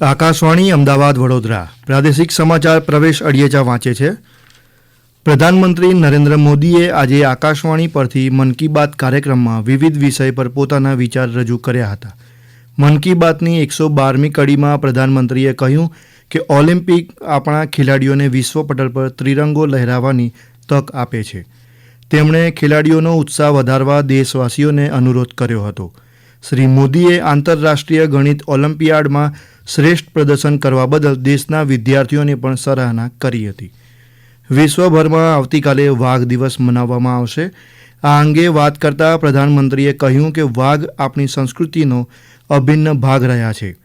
આકાશવાણી, અમદાવાદ, વડોદરા. પ્રાદેશિક સમાચાર પ્રવેશ અડિયેચા વાંચે છે. પ્રધાનમંત્રી નરેન્દ્ર મોદીએ આજે આકાશવાણી પરથી મન કી બાત કાર્યક્રમમાં વિવિધ વિષય પર પોતાના વિચાર રજૂ કર્યા હતા. મન કી બાતની એકસો બારમી કડીમાં પ્રધાનમંત્રીએ કહ્યું કે ઓલિમ્પિક આપણા ખેલાડીઓને વિશ્વ પટલ પર ત્રિરંગો લહેરાવવાની તક આપે છે. તેમણે ખેલાડીઓનો ઉત્સાહ વધારવા દેશવાસીઓને અનુરોધ કર્યો હતો. શ્રી મોદીએ આંતરરાષ્ટ્રીય ગણિત ઓલિમ્પિયાડમાં શ્રેષ્ઠ પ્રદર્શન કરવા બદલ દેશના વિદ્યાર્થીઓને પણ સરાહના કરી હતી. વિશ્વભરમાં આવતીકાલે વાઘ દિવસ મનાવવામાં આવશે. આ અંગે વાત કરતા પ્રધાનમંત્રીએ કહ્યું કે વાઘ આપણી સંસ્કૃતિનો અભિન્ન ભાગ રહ્યા છે.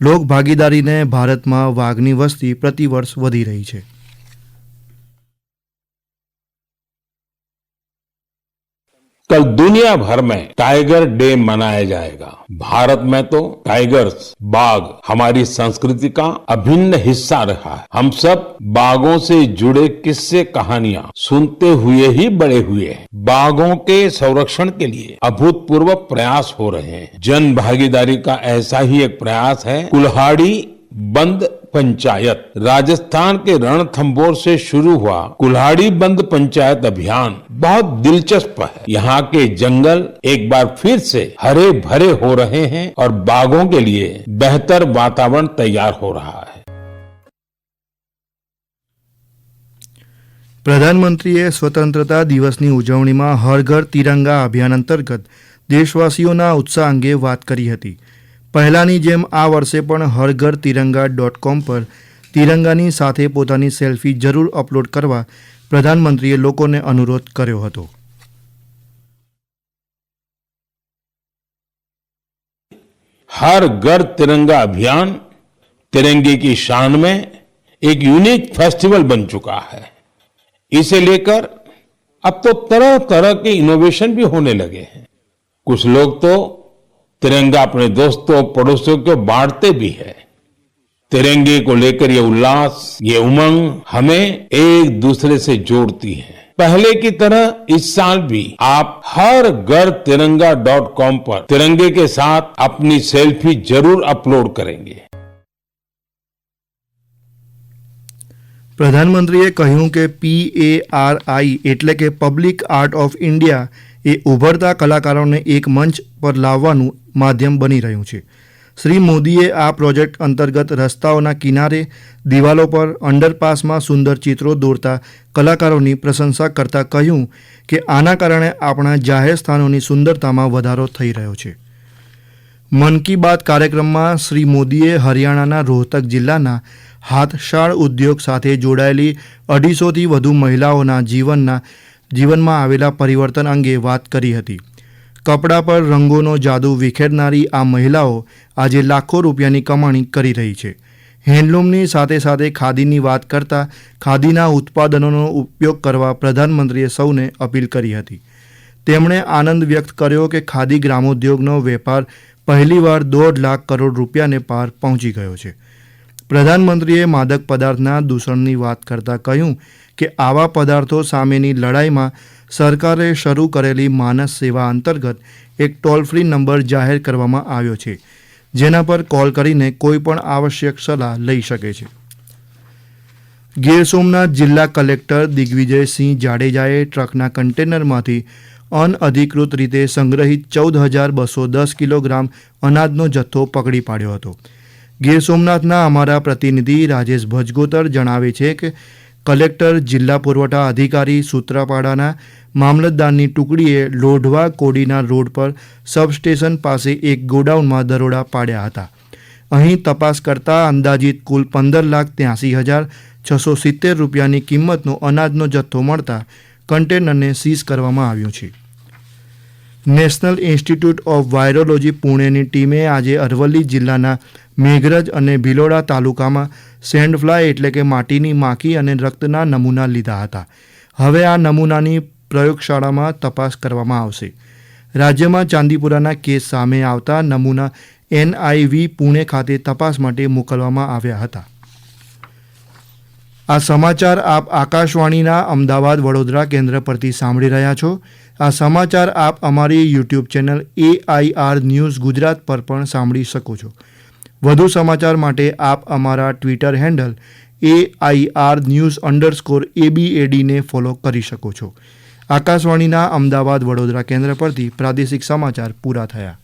લોક ભાગીદારીને ભારતમાં વાઘની વસ્તી પ્રતિવર્ષ વધી રહી છે. कल दुनिया भर में टाइगर डे मनाया जाएगा। भारत में तो टाइगर्स, बाघ हमारी संस्कृति का अभिन्न हिस्सा रहा है। हम सब बाघों से जुड़े किस्से कहानियाँ सुनते हुए ही बड़े हुए हैं। बाघों के संरक्षण के लिए अभूतपूर्व प्रयास हो रहे हैं। जन भागीदारी का ऐसा ही एक प्रयास है। कुल्हाड़ी बंद पंचायत राजस्थान के रणथंभौर से शुरू हुआ कुल्हाड़ी बंद पंचायत अभियान बहुत दिलचस्प है यहाँ के जंगल एक बार फिर से हरे भरे हो रहे हैं और बाघों के लिए बेहतर वातावरण तैयार हो रहा है પ્રધાનમંત્રીએ સ્વતંત્રતા દિવસની ઉજવણીમાં હર ઘર તિરંગા અભિયાન અંતર્ગત દેશવાસીઓના ઉત્સાહ અંગે વાત કરી હતી પહેલાની જેમ આ વર્ષે પણ હર ઘર તિરંગા ડોટ કોમ પર તિરંગાની સાથે પોતાની સેલ્ફી જરૂર અપલોડ કરવા પ્રધાનમંત્રીએ લોકોને અનુરોધ કર્યો હતો हर घर तिरंगा अभियान तिरंगे की शान में एक यूनिक फेस्टिवल बन चुका है इसे लेकर अब तो तरह तरह के इनोवेशन भी होने लगे हैं कुछ लोग तो तिरंगा अपने दोस्तों पड़ोसियों को बांटते भी है तिरंगे को लेकर ये उल्लास ये उमंग हमें एक दूसरे से जोड़ती है पहले की तरह इस साल भी आप हर घर तिरंगा डॉट कॉम पर तिरंगे के साथ अपनी सेल्फी जरूर अपलोड करेंगे પ્રધાનમંત્રીએ કહ્યું કે પીએઆરઆઈ એટલે કે પબ્લિક આર્ટ ઓફ ઇન્ડિયા એ ઉભરતા કલાકારોને એક મંચ પર લાવવાનું માધ્યમ બની રહ્યું છે. શ્રી મોદીએ આ પ્રોજેક્ટ અંતર્ગત રસ્તાઓના કિનારે, દિવાલો પર અંડરપાસમાં સુંદર ચિત્રો દોરતા કલાકારોની પ્રશંસા કરતા કહ્યું કે આના કારણે આપણા જાહેર સ્થાનોની સુંદરતામાં વધારો થઈ રહ્યો છે. મન કી બાત કાર્યક્રમમાં શ્રી મોદીએ હરિયાણાના રોહતક જિલ્લાના હાથશાળ ઉદ્યોગ સાથે જોડાયેલી અઢીસોથી વધુ મહિલાઓના જીવનના જીવનમાં આવેલા પરિવર્તન અંગે વાત કરી હતી. કપડાં પર રંગોનો જાદુ વિખેરનારી આ મહિલાઓ આજે લાખો રૂપિયાની કમાણી કરી રહી છે. હેન્ડલૂમની સાથે સાથે ખાદીની વાત કરતાં ખાદીના ઉત્પાદનોનો ઉપયોગ કરવા પ્રધાનમંત્રીએ સૌને અપીલ કરી હતી. તેમણે આનંદ વ્યક્ત કર્યો કે ખાદી ગ્રામોદ્યોગનો વેપાર પહેલીવાર દોઢ લાખ કરોડ રૂપિયાને પાર પહોંચી ગયો છે. પ્રધાનમંત્રીએ માદક પદાર્થના દૂષણની વાત કરતાં કહ્યું કે આવા પદાર્થો સામેની લડાઈમાં સરકારે શરૂ કરેલી માનસ સેવા અંતર્ગત એક ટોલ ફ્રી નંબર જાહેર કરવામાં આવ્યો છે, જેના પર કોલ કરીને કોઈ પણ આવશ્યક સલાહ લઈ શકે છે. ગીર સોમનાથ જિલ્લા કલેક્ટર દિગ્વિજયસિંહ જાડેજાએ ટ્રકના કન્ટેનરમાંથી અનઅધિકૃત રીતે સંગ્રહિત ચૌદ હજાર બસો દસ કિલોગ્રામ અનાજનો જથ્થો પકડી પાડ્યો હતો. ગીર સોમનાથના અમારા પ્રતિનિધિ રાજેશ ભજગોતર જણાવે છે કે કલેક્ટર, જિલ્લા પુરવઠા અધિકારી સૂત્રાપાડાના મામલતદારની ટુકડીએ લોઢવા કોડીના રોડ પર સબસ્ટેશન પાસે એક ગોડાઉનમાં દરોડા પાડ્યા હતા. અહીં તપાસ કરતા અંદાજિત કુલ પંદર લાખ ત્યાસી હજાર છસો સિત્તેર રૂપિયાની કિંમતનો અનાજનો જથ્થો મળતા કન્ટેનરને સીઝ કરવામાં આવ્યું છે. નેશનલ ઇન્સ્ટિટ્યૂટ ઓફ વાયરોલોજી પુણેની ટીમે આજે અરવલ્લી જિલ્લાના મેઘરજ અને ભિલોડા તાલુકામાં સેન્ડફ્લાય એટલે કે માટીની માખી અને રક્તના નમૂના લીધા હતા. હવે આ નમૂનાની પ્રયોગશાળામાં તપાસ કરવામાં આવશે. રાજ્યમાં ચાંદીપુરાના કેસ સામે આવતા નમૂના એનઆઈવી પુણે ખાતે તપાસ માટે મોકલવામાં આવ્યા હતા. આ સમાચાર આપ આકાશવાણીના અમદાવાદ વડોદરા કેન્દ્ર પરથી સાંભળી રહ્યા છો. આ સમાચાર આપ અમારી YouTube channel A I R news Gujarat પર પણ સાંભળી શકો છો. વધુ સમાચાર માટે આપ અમારા Twitter handle A I R news underscore એબીએડીને follow કરી શકો છો. આકાશવાણીના અમદાવાદ વડોદરા કેન્દ્ર પરથી પ્રાદેશિક સમાચાર પૂરા થયા.